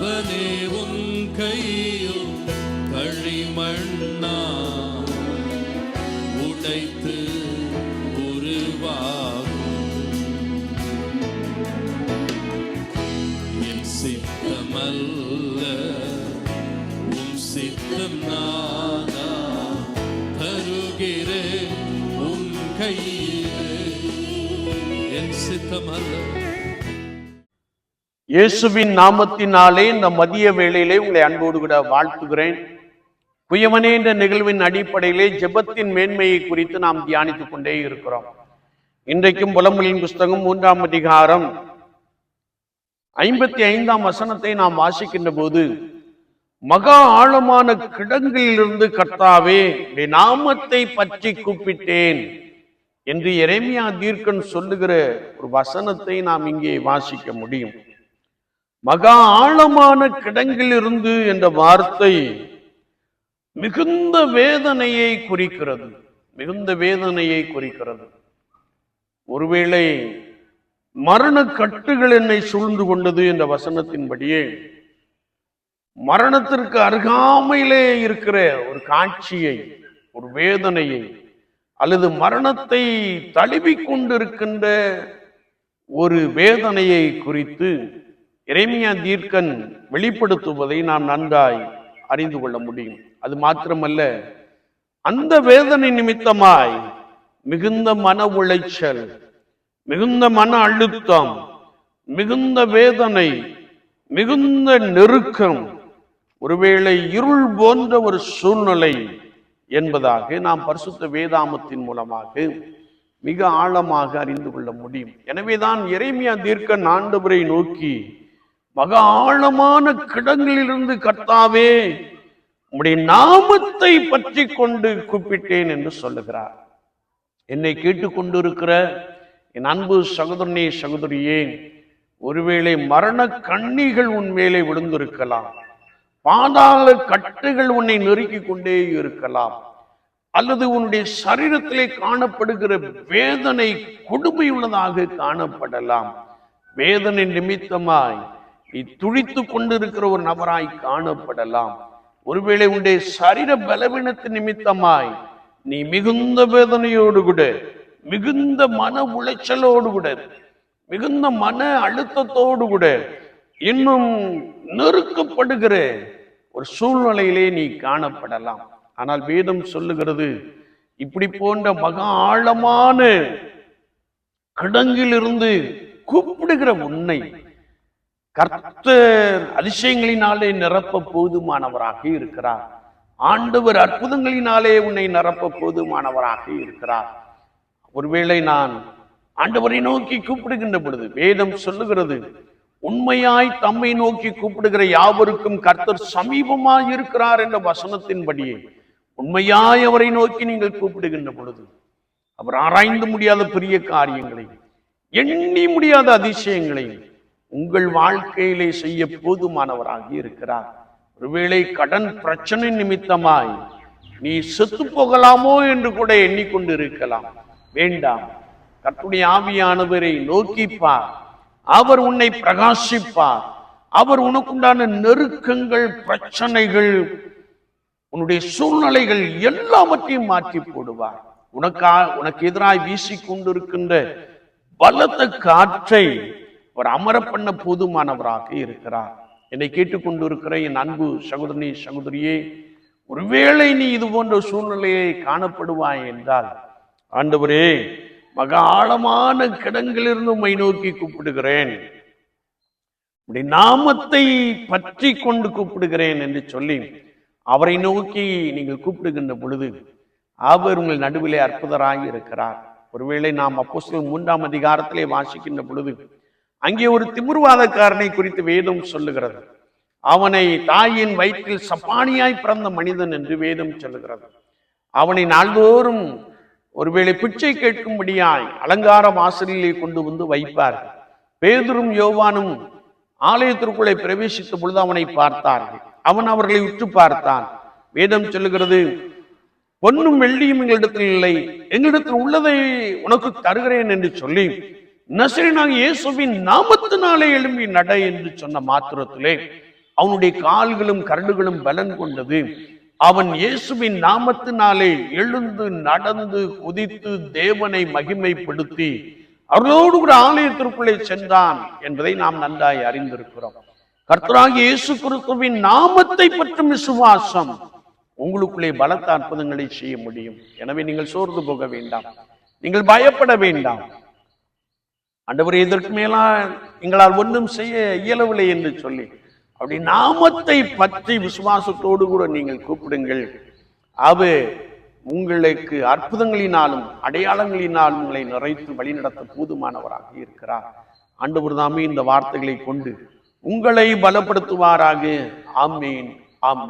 அவனே உன் கையில் களிமண்ணா. உடைத்து உருவாகும். என் சித்தமல்ல உன் சித்தம் நானா. தருகிறேன் உன் கையில். என் சித்தமல்ல. இயேசுவின் நாமத்தினாலே இந்த மதிய வேளையிலே உங்களை அன்போடு கூட வாழ்த்துகிறேன். குயவனே என்ற நிகழ்வின் அடிப்படையிலே ஜெபத்தின் மேன்மையை குறித்து நாம் தியானித்துக் கொண்டே இருக்கிறோம். இன்றைக்கும் புலம்பலின் புஸ்தகம் மூன்றாம் அதிகாரம் ஐம்பத்தி ஐந்தாம் வசனத்தை நாம் வாசிக்கின்ற போது மகா ஆழமான கிடங்கிலிருந்து கர்த்தாவே நாமத்தை பற்றி கூப்பிட்டேன் என்று எரேமியா தீர்க்கன் சொல்லுகிற ஒரு வசனத்தை நாம் இங்கே வாசிக்க முடியும். மகா ஆழமான கிடங்கிலிருந்து என்ற வார்த்தை மிகுந்த வேதனையை குறிக்கிறது. மிகுந்த வேதனையை குறிக்கிறது. ஒருவேளை மரண கட்டுகள் என்னை சூழ்ந்து கொண்டது என்ற வசனத்தின்படியே மரணத்திற்கு அருகாமையிலே இருக்கிற ஒரு காட்சியை ஒரு வேதனையை அல்லது மரணத்தை தழுவி கொண்டிருக்கின்ற ஒரு வேதனையை குறித்து இறைமையா தீர்க்கன் வெளிப்படுத்துவதை நாம் நன்றாய் அறிந்து கொள்ள முடியும். அது மாத்திரமல்ல அந்த வேதனை நிமித்தமாய் மிகுந்த மன உளைச்சல் மிகுந்த மன அழுத்தம் மிகுந்த வேதனை மிகுந்த நெருக்கம் ஒருவேளை இருள் போன்ற ஒரு சூழ்நிலை என்பதாக நாம் பரிசுத்த வேதாமத்தின் மூலமாக மிக ஆழமாக அறிந்து கொள்ள முடியும். எனவேதான் இறைமையா தீர்க்க ஆண்டவரை நோக்கி மக ஆழமான கிடங்களிலிருந்து கர்த்தாவே உம்முடைய நாமத்தை பற்றி கொண்டு கூப்பிட்டேன் என்று சொல்லுகிறார். என்னை கேட்டுக்கொண்டிருக்கிற என் அன்பு சகோதரனே சகோதரியே ஒருவேளை மரண கண்ணிகள் உன் மேலே விழுந்திருக்கலாம். பாதாள கட்டுகள் உன்னை நெருக்கிக் கொண்டே இருக்கலாம். அல்லது உன்னுடைய சரீரத்திலே காணப்படுகிற வேதனை கொடுமையுள்ளதாக காணப்படலாம். வேதனை நிமித்தமாய் நீ துடித்துக் கொண்டிருக்கிற ஒரு நபராய் காணப்படலாம். ஒருவேளை உண்டே சரீர பலவீனத்து நிமித்தமாய் நீ மிகுந்த வேதனையோடு கூட மிகுந்த மன உளைச்சலோடு கூட மிகுந்த மன அழுத்தத்தோடு கூட இன்னும் நெருக்கப்படுகிற ஒரு சூழ்நிலையிலே நீ காணப்படலாம். ஆனால் வேதம் சொல்லுகிறது இப்படி போன்ற மகா ஆழமான கிடங்கிலிருந்து கூப்பிடுகிற உன்னை கர்த்தர் அதிசயங்களினாலே நிரப்ப போதுமானவராக இருக்கிறார். ஆண்டவர் அற்புதங்களினாலே உன்னை நிரப்ப போதுமானவராக இருக்கிறார். ஒருவேளை நான் ஆண்டவரை நோக்கி கூப்பிடுகின்ற பொழுது வேதம் சொல்லுகிறது உண்மையாய் தம்மை நோக்கி கூப்பிடுகிற யாவருக்கும் கர்த்தர் சமீபமாய் இருக்கிறார் என்ற வசனத்தின்படியே உண்மையாய் அவரை நோக்கி நீங்கள் கூப்பிடுகின்ற பொழுது அவர் ஆராய்ந்து முடியாத பெரிய காரியங்களை எண்ணி முடியாத அதிசயங்களையும் உங்கள் வாழ்க்கையிலே செய்ய போதுமானவராக இருக்கிறார். ஒருவேளை கடன் பிரச்சனை நிமித்தமாய் நீ செத்து போகலாமோ என்று கூட எண்ணிக்கொண்டு இருக்கலாம் வேண்டாம். கர்த்துடைய ஆவியானவரை நோக்கிப்பார். அவர் உன்னை பிரகாசிப்பார். அவர் உனக்குண்டான நெருக்கங்கள் பிரச்சனைகள் உன்னுடைய சூழ்நிலைகள் எல்லாவற்றையும் மாற்றி போடுவார். உனக்கா உனக்கு எதிராய் வீசி கொண்டிருக்கின்ற பலத்த காற்றை அவர் அமர பண்ண போதுமானவராக இருக்கிறார். என்னை கேட்டுக்கொண்டிருக்கிற என் அன்பு சகோதரி சகோதரியே ஒருவேளை நீ இது போன்ற சூழ்நிலையை காணப்படுவாய் என்றால் ஆண்டவரே மக ஆழமான கிடங்கிலிருந்து மை நோக்கி கூப்பிடுகிறேன். நாமத்தை பற்றி கொண்டு கூப்பிடுகிறேன் என்று சொல்லி அவரை நோக்கி நீங்கள் கூப்பிடுகின்ற பொழுது அவர் உங்கள் நடுவிலே அற்புதராகி இருக்கிறார். ஒருவேளை நாம் அப்போ மூன்றாம் அதிகாரத்திலே வாசிக்கின்ற பொழுது அங்கே ஒரு திமிர்வாதக்காரனை குறித்து வேதம் சொல்லுகிறது. அவனை தாயின் வயிற்றில் சப்பானியாய் பிறந்த மனிதன் என்று வேதம் சொல்லுகிறது. அவனை நாள்தோறும் ஒருவேளை பிச்சை கேட்கும்படியாய் அலங்கார வாசலிலே கொண்டு வந்து வைப்பார்கள். பேதரும் யோவானும் ஆலயத்திற்குள்ளே பிரவேசித்த பொழுது அவனை பார்த்தார்கள். அவன் அவர்களை உற்று பார்த்தான். வேதம் சொல்லுகிறது பொன்னும் வெள்ளியும் எங்களிடத்தில் இல்லை. எங்களிடத்தில் உள்ளதை உனக்கு தருகிறேன் என்று சொல்லி நசரனாக இயேசுவின் நாமத்தினாலே எழும்பி நட என்று சொன்ன மாத்திரத்திலே அவனுடைய கால்களும் கரடுகளும் பலன் கொண்டது. அவன் இயேசுவின் நாமத்தினாலே எழுந்து நடந்து குதித்து தேவனை மகிமைப்படுத்தி அவர்களோடு கூட ஆலயத்திற்குள்ளே சென்றான் என்பதை நாம் நன்றாய் அறிந்திருக்கிறோம். கர்த்தராகிய இயேசு கிறிஸ்துவின் நாமத்தை பற்றும் விசுவாசம் உங்களுக்குள்ளே பலத்த அற்புதங்களை செய்ய முடியும். எனவே நீங்கள் சோர்ந்து போக வேண்டாம். நீங்கள் பயப்பட வேண்டாம். ஆண்டவர் இதற்கு மேலா எங்களால் ஒன்றும் செய்ய இயலவில்லை என்று சொல்லி அப்படி நாமத்தை பற்றி விசுவாசத்தோடு கூட நீங்கள் கூப்பிடுங்கள். அவ உங்களுக்கு அற்புதங்களினாலும் அடையாளங்களினாலும் உங்களை நிறைத்து வழிநடத்த போதுமானவராக இருக்கிறார். ஆண்டவர் தாமே இந்த வார்த்தைகளை கொண்டு உங்களை பலப்படுத்துவாராக. ஆமேன் ஆம்